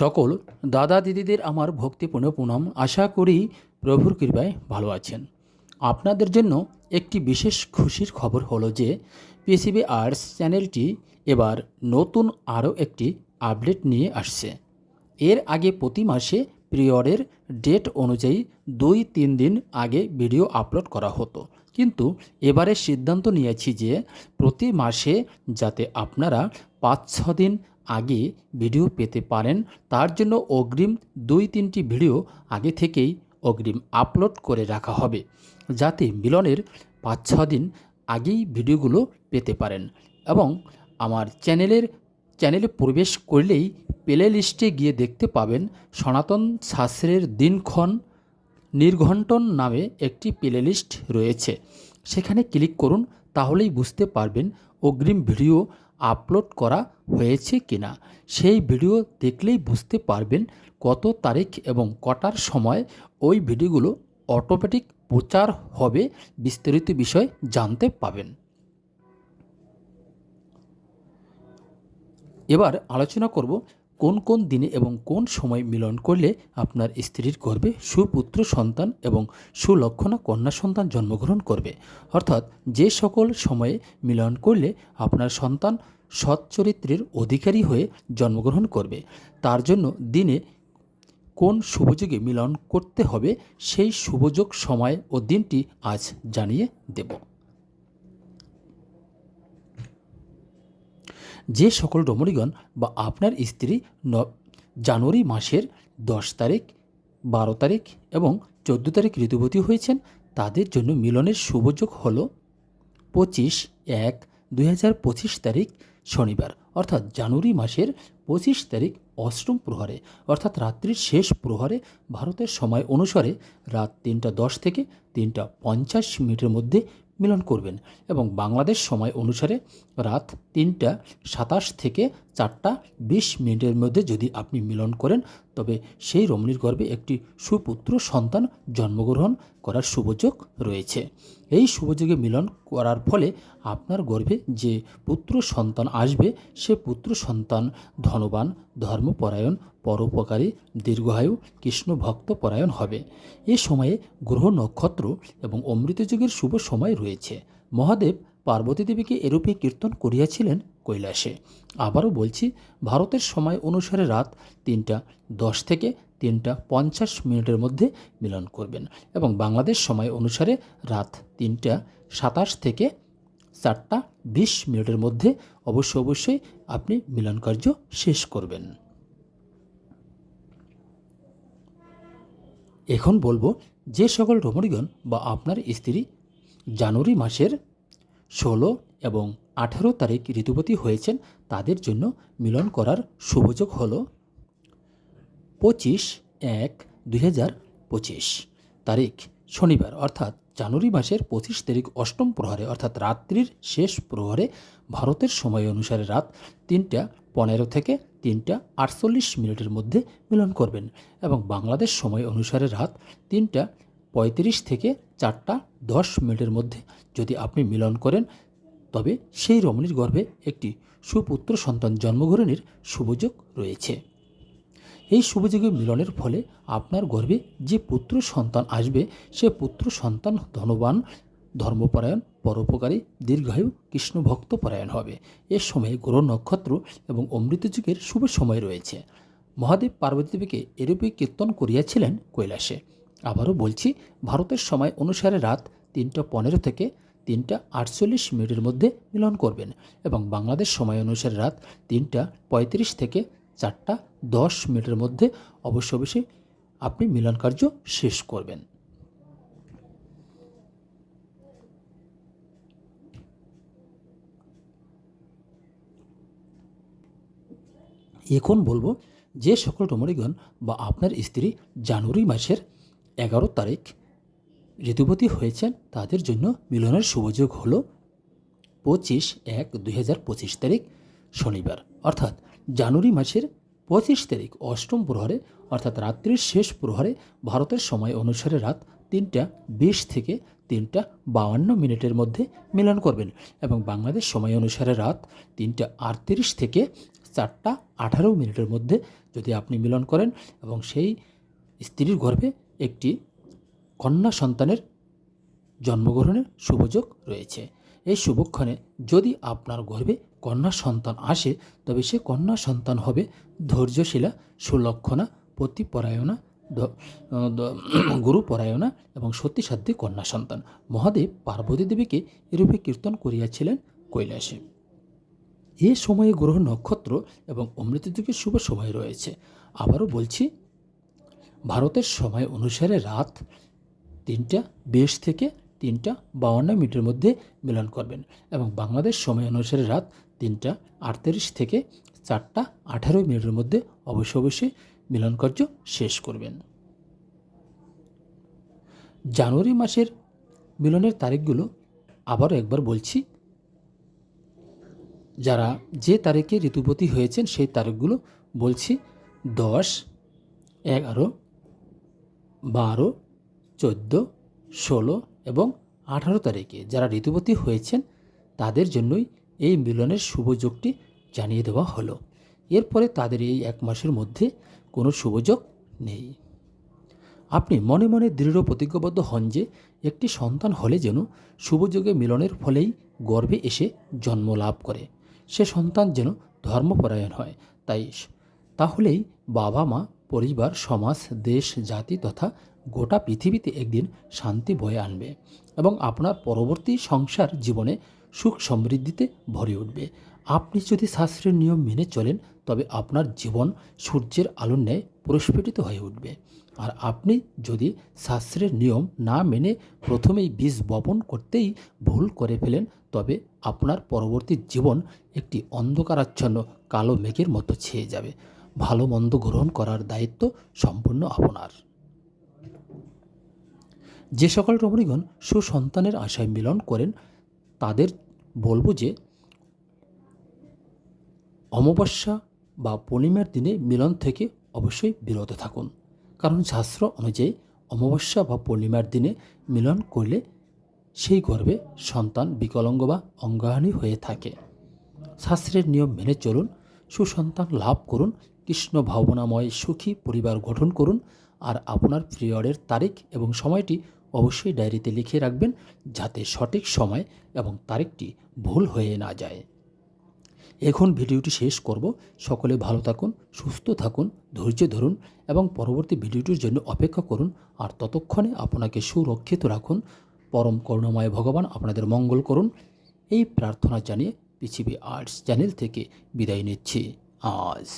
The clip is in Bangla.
সকল দাদা দিদিদের আমার ভক্তিপূর্ণ প্রণাম। আশা করি প্রভুর কৃপায় ভালো আছেন। আপনাদের জন্য একটি বিশেষ খুশির খবর হলো যে পিসিবি আর্টস চ্যানেলটি এবার নতুন আরও একটি আপডেট নিয়ে আসছে। এর আগে প্রতি মাসে পিরিয়ডের ডেট অনুযায়ী দুই তিন দিন আগে ভিডিও আপলোড করা হতো। কিন্তু এবারে সিদ্ধান্ত নিয়েছি যে প্রতি মাসে যাতে আপনারা পাঁচ ছ দিন আগে ভিডিও পেতে পারেন, তার জন্য অগ্রিম দুই তিনটি ভিডিও আগে থেকেই অগ্রিম আপলোড করে রাখা হবে, যাতে মিলনের পাঁচ ছ দিন আগেই ভিডিওগুলো পেতে পারেন এবং আমার চ্যানেলের, চ্যানেলে প্রবেশ করলেই প্লে লিস্টে গিয়ে দেখতে পাবেন সনাতন শাস্ত্রের দিনক্ষণ নির্ঘণ্টন নামে একটি প্লে লিস্ট রয়েছে। সেখানে ক্লিক করুন, তাহলেই বুঝতে পারবেন অগ্রিম ভিডিও আপলোড করা হয়েছে কিনা সেই ভিডিও দেখলেই বুঝতে পারবেন কত তারিখ এবং কটার সময় ওই ভিডিওগুলো অটোমেটিক প্রচার হবে বিস্তারিত বিষয় জানতে পাবেন। এবার আলোচনা করব কোন কোন দিনে এবং কোন সময় মিলন করলে আপনার স্ত্রীর গর্ভে সুপুত্র সন্তান এবং সুলক্ষণা কন্যা সন্তান জন্মগ্রহণ করবে? অর্থাৎ যে সকল সময়ে মিলন করলে আপনার সন্তান সৎ চরিত্রের অধিকারী হয়ে জন্মগ্রহণ করবে। তার জন্য দিনে কোন শুভযোগে মিলন করতে হবে সেই শুভযোগ সময় ও দিনটি আজ জানিয়ে দেব। যে সকল রমণীগণ বা আপনার স্ত্রী ন জানুয়ারি মাসের দশ তারিখ, বারো তারিখ এবং চোদ্দ তারিখ ঋতুবতী হয়েছেন, তাদের জন্য মিলনের শুভযোগ হল পঁচিশ এক দুই তারিখ শনিবার, অর্থাৎ জানুয়ারি মাসের পঁচিশ তারিখ অষ্টম প্রহরে, অর্থাৎ রাত্রির শেষ প্রহরে ভারতের সময় অনুসারে রাত তিনটা দশ থেকে তিনটা পঞ্চাশ মিনিটের মধ্যে মিলন করবেন এবং বাংলাদেশ সময় অনুসারে রাত তিনটা সাতাশ থেকে চারটা বিশ মিনিটের মধ্যে যদি আপনি মিলন করেন, তবে সেই রমণীর গর্ভে একটি সুপুত্র সন্তান জন্মগ্রহণ করার শুভযোগ রয়েছে। এই শুভযোগে মিলন করার ফলে আপনার গর্ভে যে পুত্র সন্তান আসবে, সে পুত্র সন্তান ধনবান, ধর্মপরায়ণ, পরোপকারী, দীর্ঘায়ু কৃষ্ণ ভক্ত পরায়ণ হবে। এ সময়ে গ্রহ নক্ষত্র এবং অমৃত যুগের শুভ সময় রয়েছে। মহাদেব পার্বতী দেবীকে এরূপে কীর্তন করিয়াছিলেন কৈলাসে। আবারও বলছি, ভারতের সময় অনুসারে রাত তিনটা দশ থেকে তিনটা পঞ্চাশ মিনিটের মধ্যে মিলন করবেন এবং বাংলাদেশ সময় অনুসারে রাত তিনটা সাতাশ থেকে চারটা বিশ মিনিটের মধ্যে অবশ্য অবশ্যই আপনি মিলন কার্য শেষ করবেন। এখন বলব, যে সকল রমণীগণ বা আপনার স্ত্রী জানুয়ারি মাসের ষোলো এবং আঠারো তারিখ ঋতুবতী হয়েছেন, তাদের জন্য মিলন করার সুযোগ হল পঁচিশ এক দুই হাজার পঁচিশ তারিখ শনিবার, অর্থাৎ জানুয়ারি মাসের পঁচিশ তারিখ অষ্টম প্রহরে, অর্থাৎ রাত্রির শেষ প্রহরে ভারতের সময় অনুসারে রাত তিনটা পনেরো থেকে তিনটা আটচল্লিশ মিনিটের মধ্যে মিলন করবেন এবং বাংলাদেশ সময় অনুসারে রাত তিনটা পঁয়ত্রিশ থেকে চারটা দশ মিনিটের মধ্যে যদি আপনি মিলন করেন, তবে সেই রমণীর গর্ভে একটি সুপুত্র সন্তান জন্মগ্রহণের শুভযোগ রয়েছে। এই শুভযোগে মিলনের ফলে আপনার গর্ভে যে পুত্র সন্তান আসবে, সে পুত্র সন্তান ধনবান, ধর্মপরায়ণ, পরোপকারী, দীর্ঘায়ু, কৃষ্ণ ভক্ত পরায়ণ হবে। এ সময়ে গ্রহ নক্ষত্র এবং অমৃত যুগের শুভ সময় রয়েছে। মহাদেব পার্বতী দেবীকে এরূপে কীর্তন করিয়াছিলেন কৈলাসে। আবারও বলছি, ভারতের সময় অনুসারে রাত তিনটা পনেরো থেকে তিনটা আটচল্লিশ মিনিটের মধ্যে মিলন করবেন এবং বাংলাদেশ সময় অনুসারে রাত তিনটা পঁয়ত্রিশ থেকে চারটা দশ মিনিটের মধ্যে অবশ্য অবশ্যই আপনি মিলন কার্য শেষ করবেন। এখন বলব যে সকল রমণীগণ বা আপনার স্ত্রী জানুয়ারি মাসের এগারো তারিখ ঋতুবতী হয়েছেন, তাদের জন্য মিলনের শুভযোগ হল পঁচিশ এক দুই হাজার পঁচিশ তারিখ শনিবার। অর্থাৎ জানুয়ারি মাসের পঁচিশ তারিখ অষ্টম প্রহরে, অর্থাৎ রাত্রির শেষ প্রহরে ভারতের সময় অনুসারে রাত তিনটা বিশ থেকে তিনটা বাউান্ন মিনিটের মধ্যে মিলন করবেন এবং বাংলাদেশ সময় অনুসারে রাত তিনটা আটত্রিশ থেকে চারটা আঠারো মিনিটের মধ্যে যদি আপনি মিলন করেন এবং সেই স্ত্রীর গর্ভে একটি কন্যা সন্তানের জন্মগ্রহণের শুভযোগ রয়েছে। এই শুভক্ষণে যদি আপনার গর্ভে কন্যা সন্তান আসে, তবে সে কন্যা সন্তান হবে ধৈর্যশীলা, সুলক্ষণা পতিপরায়ণা গুরুপরায়ণা এবং সত্যিসাধ্যী কন্যা সন্তান। মহাদেব পার্বতী দেবীকে এরূপে কীর্তন করিয়াছিলেন কৈলাসে। এ সময়ে গ্রহ নক্ষত্র এবং অমৃত যুগের শুভ সময় রয়েছে। আবারও বলছি ভারতের সময় অনুসারে রাত তিনটা, বিশ থেকে তিনটা বাউন্ন মিনিটের মধ্যে মিলন করবেন এবং বাংলাদেশ সময় অনুসারে রাত তিনটা আটত্রিশ থেকে চারটা আঠারো মিনিটের মধ্যে অবশ্যই অবশ্যই মিলন কার্য শেষ করবেন। জানুয়ারি মাসের মিলনের তারিখগুলো আবারও একবার বলছি। যারা যে তারিখে ঋতুপতি হয়েছেন সেই তারিখগুলো বলছি। দশ, এগারো বারো, চোদ্দ, ষোলো এবং আঠারো তারিখে যারা ঋতুপতি হয়েছেন, তাদের জন্যই এই মিলনের শুভযোগটি জানিয়ে দেওয়া হলো। এরপরে তাদের এই এক মাসের মধ্যে কোনো শুভযোগ নেই। আপনি মনে মনে দৃঢ় প্রতিজ্ঞাবদ্ধ হন যে একটি সন্তান হলে যেন শুভযোগে মিলনের ফলেই গর্ভে এসে জন্ম লাভ করে। সে সন্তান যেন ধর্মপরায়ণ হয়। তাই তাহলেই বাবা মা পরিবার, সমাজ, দেশ, জাতি তথা গোটা পৃথিবীতে একদিন শান্তি বয়ে আনবে এবং আপনার পরবর্তী সংসার জীবনে সুখ সমৃদ্ধিতে ভরে উঠবে। আপনি যদি শাস্ত্রের নিয়ম মেনে চলেন, তবে আপনার জীবন সূর্যের আলোর ন্যায় প্রস্ফুটিত হয়ে উঠবে। আর আপনি যদি শাস্ত্রের নিয়ম না মেনে প্রথমেই বীজ বপন করতেই ভুল করে ফেলেন, তবে আপনার পরবর্তী জীবন একটি অন্ধকারাচ্ছন্ন কালো মেঘের মতো ছেয়ে যাবে। ভালো মন্দ গ্রহণ করার দায়িত্ব সম্পূর্ণ আপনার। যে সকল রমণীগণ সুসন্তানের আশায় মিলন করেন, তাদের বলব যে, অমাবস্যা বা পূর্ণিমার দিনে মিলন থেকে অবশ্যই বিরত থাকুন। কারণ শাস্ত্র অনুযায়ী অমাবস্যা বা পূর্ণিমার দিনে মিলন করলে সেই গর্ভে সন্তান বিকলাঙ্গ বা অঙ্গাহানি হয়ে থাকে। শাস্ত্রের নিয়ম মেনে চলুন, সুসন্তান লাভ করুন কৃষ্ণ ভাবনাময় সুখী পরিবার গঠন করুন আর আপনার পিরিয়ডের তারিখ এবং সময়টি অবশ্যই ডায়েরিতে লিখে রাখবেন যাতে সঠিক সময় এবং তারিখটি ভুল হয়ে না যায়। এখন ভিডিওটি শেষ করব। সকলে ভালো থাকুন, সুস্থ থাকুন, ধৈর্য ধরুন এবং পরবর্তী ভিডিওটির জন্য অপেক্ষা করুন আর ততক্ষণে আপনাকে সুরক্ষিত রাখুন। পরম করুণাময় ভগবান আপনাদের মঙ্গল করুন। এই প্রার্থনা জানিয়ে পৃথিবী আর্টস চ্যানেল থেকে বিদায় নিচ্ছি। আজ।